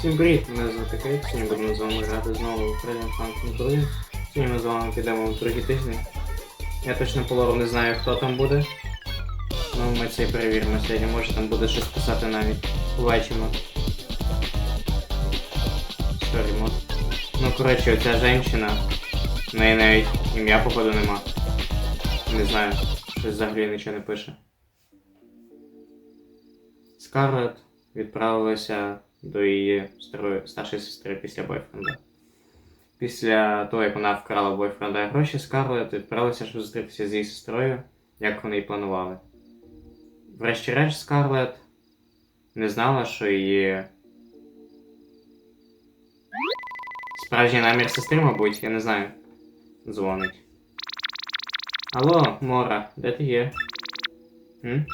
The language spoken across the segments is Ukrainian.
Всім привіт, мене звати Кейт, сьогодні будемо з вами грати знову в Freedom Funk Control. Сьогодні ми з вами підемо в другий тиждень. Я точно по лору не знаю, хто там буде. Ну, ми це і перевіримо сьогодні, може там буде щось писати навіть. Побачимо. Сорі. Ну, коротше, оця жінка, в неї навіть ім'я, походу, нема. Не знаю, щось взагалі нічого не пише. Скарлет відправилася до її старої, старшої сестри після бойфренда. Після того, як вона вкрала бойфренда гроші, Скарлет відправилася, щоб зустрітися з її сестрою, як вони і планували. Врешті-решт, Скарлет не знала, що її. Справжній намір сестри, мабуть, я не знаю. Дзвонить. Алло, Мора, де ти є? М?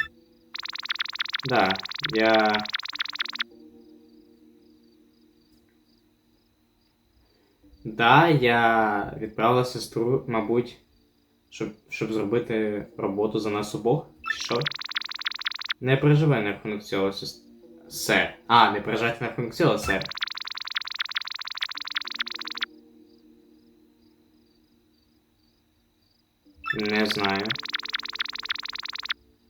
Да, я. Да, я відправила сестру, мабуть, щоб, щоб зробити роботу за нас обох, що? Не переживай на рахунок цього, сес... сер. А, не переживайте на рахунок цього, сер. Не знаю.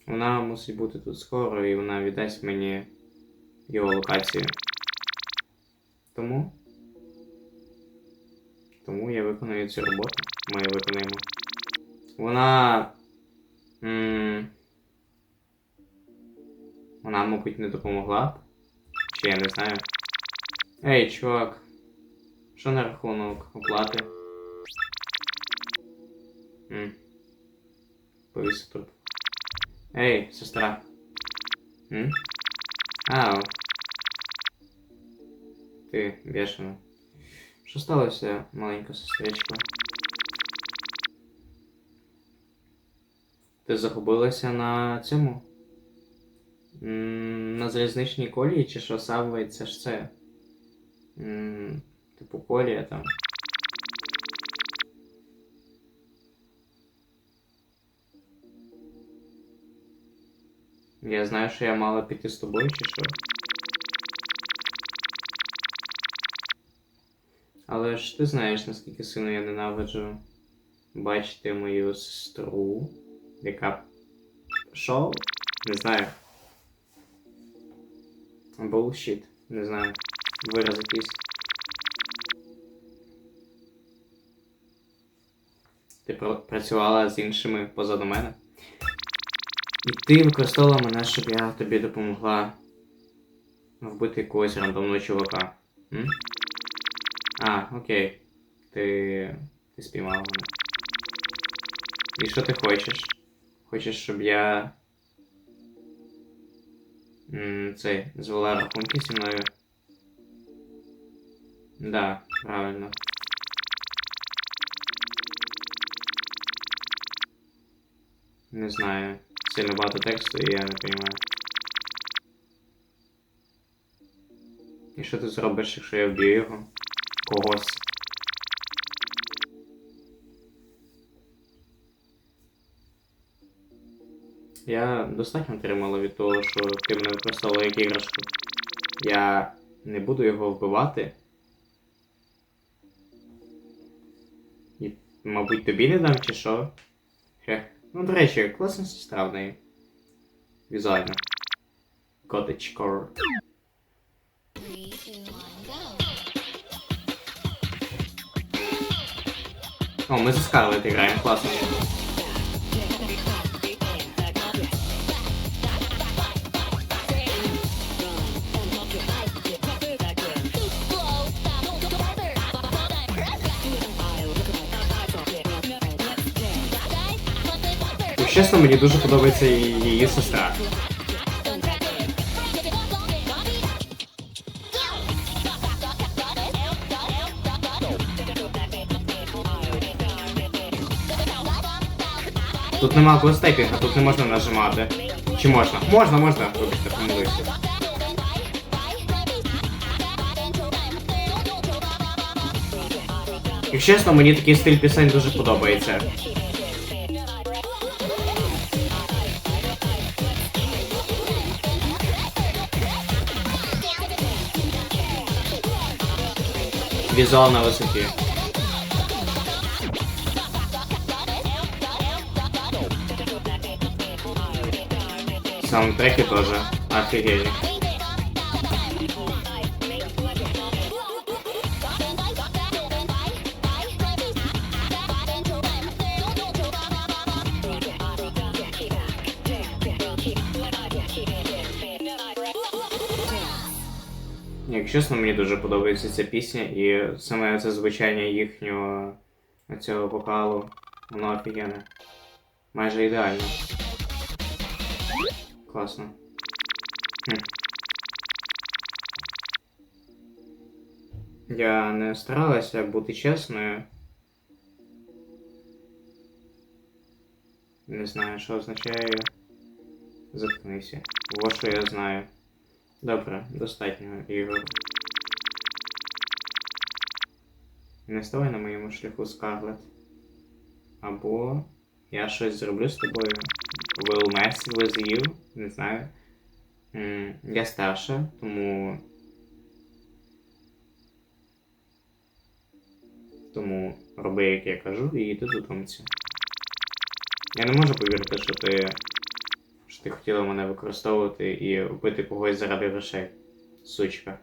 Вона мусить бути тут скоро і вона віддасть мені його локацію. Тому. Виконую цю роботу. Ми її виконуємо. Вона. м, Вона, мабуть, не допомогла. Чи я не знаю. Ей, чувак. Що на рахунок оплати? М. Повісив тут. Ей, сестра. М? Ау. Ти бешена. Що сталося, маленька сестричка? Ти загубилася на цьому? На залізничній колії чи що Сабвей, це ж це? Типу колія там. Я знаю, що я мала піти з тобою, чи що? Але ж ти знаєш, наскільки сильно я ненавиджу бачити мою сестру, яка. Що? Не знаю. Bullshit. Не знаю. Вираз якийсь. Ти пр- працювала з іншими позаду мене. І ти використовувала мене, щоб я тобі допомогла вбити якогось рандомного чувака. М? А, окей. Ти. Ти спіймала мене. І що ти хочеш? Хочеш, щоб я. М, Цей, звела рахунки зі мною? Да, правильно. Не знаю. Сильно багато тексту, і я не розумію. І що ти зробиш, якщо я вб'ю його? Когось. Я достатньо отримала від того, що ти мене використовувала як іграшку. Я не буду його вбивати. І, мабуть, тобі не дам чи що? Хех. Ну, до речі, класна сестра в неї. Візуально. Cottagecore. Three, О, ми за Скарлет граємо, класно. Чесно, мені дуже подобається її сестра. Тут нема квестепінга, тут не можна нажимати. Чи можна? Можна, можна. Вибачте, помилився. І чесно, мені такий стиль пісень дуже подобається. Візуал на висоті. Саундтреки тоже офигели. Як чесно, мені дуже подобається ця пісня, і саме це звучання їхнього цього вокалу, воно офігенне. Майже ідеально. Класно. Хм. Я не старалася бути чесною. Не знаю, що означає. Заткнися. Вот що я знаю. Добре, достатньо ігор. Не ставай на моєму шляху Скарлет. Або я щось зроблю з тобою. Will mess with you. Не знаю. Я старша, тому. Тому роби, як я кажу, і йди додому. Я не можу повірити, що ти. що ти хотіла мене використовувати і вбити когось заради грошей. Сучка.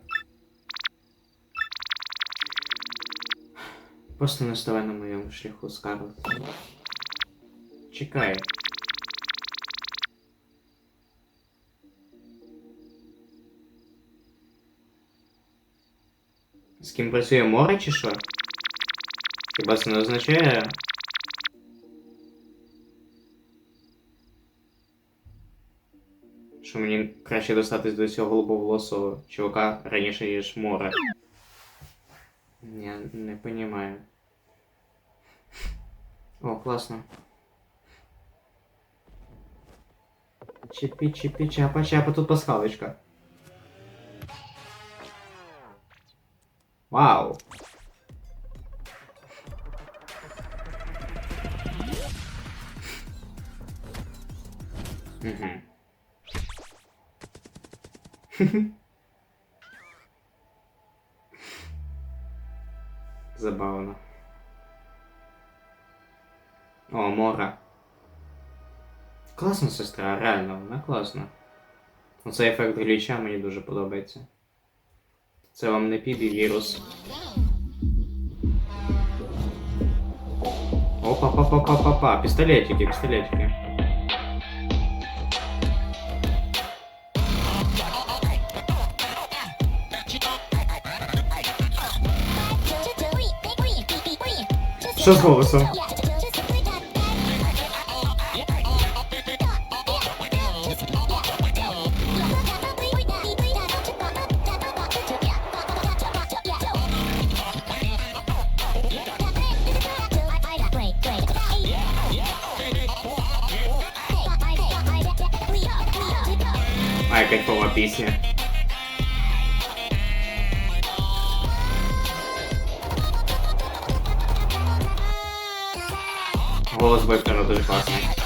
Просто не ставай на моєму шляху, Скарлет. Чекай. З ким працює море чи що? Хіба це не означає. Що мені краще достатись до цього голубоволосого чувака раніше, ніж море. Я не понимаю. О, класно. Чипі, чипі, чапа, чапа, тут пасхалочка. Вау. Угу. Забавно. О, Мора Класна сестра, реально, вона класна. Оцей ефект гліча мені дуже подобається. Це вам не піде вірус. Опа, па па па па па Пістолетики, пістолетики. Що з голосом? Jacket for What dice. Juegos que no te pasan.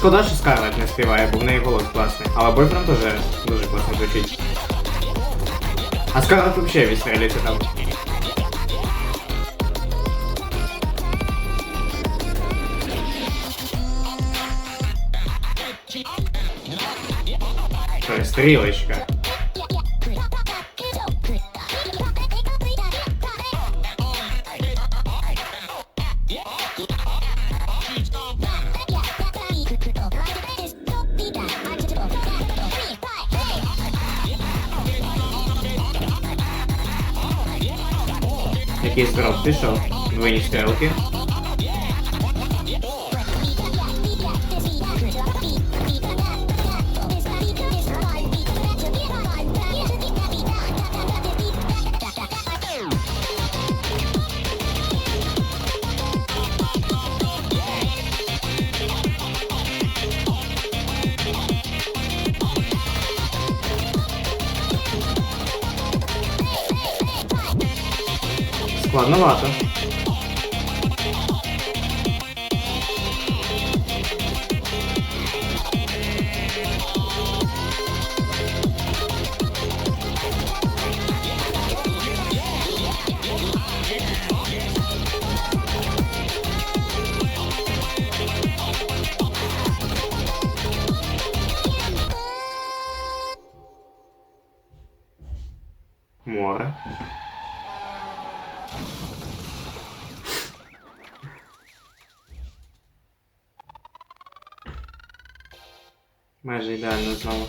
Шкода, що Скарлет не співає, бо в неї голос класний. Але Бойфренд теж дуже класно звучить. А Скарлет взагалі відстрелюється там. Перестрілочка. Який збирав пішов. Двойні стрілки. Складновато. Море. Майже ідеально знову.